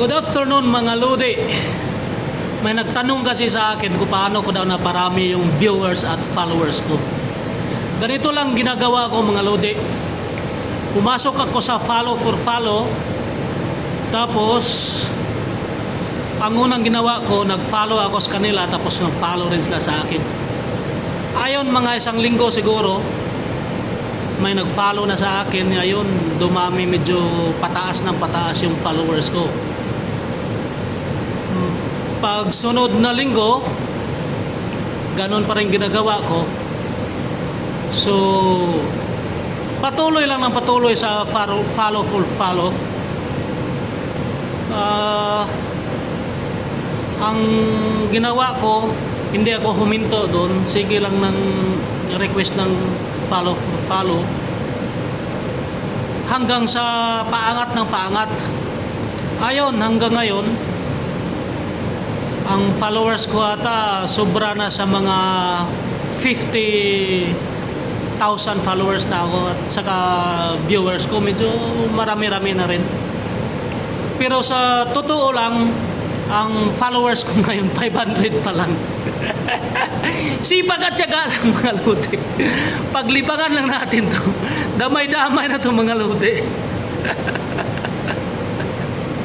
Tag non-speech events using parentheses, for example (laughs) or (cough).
Good afternoon mga Lodi. May nagtanong kasi sa akin kung paano ko daw naparami yung viewers at followers ko. Ganito lang ginagawa ko mga Lodi. Pumasok ako sa follow for follow. Tapos, ang unang ginawa ko, nag-follow ako sa kanila tapos nag-follow rin sila sa akin. Ayon mga isang linggo siguro, may nag-follow na sa akin. Ayun, dumami medyo pataas ng pataas yung followers ko. Pag sunod na linggo, ganun pa rin ginagawa ko. So, patuloy lang ng patuloy sa follow, follow full follow. Ah, ang ginawa ko, hindi ako huminto doon. Sige lang ng request ng follow follow hanggang sa paangat ng paangat. Ayon, hanggang ngayon, ang followers ko ata sobra na sa mga 50,000 followers na ako at saka viewers ko medyo marami-rami na rin. Pero sa totoo lang, ang followers ko (laughs) ngayon 500 pa lang. (laughs) Sipag at syaga lang mga lute. Paglibangan lang natin to. Damay-damay na to mga lute. (laughs)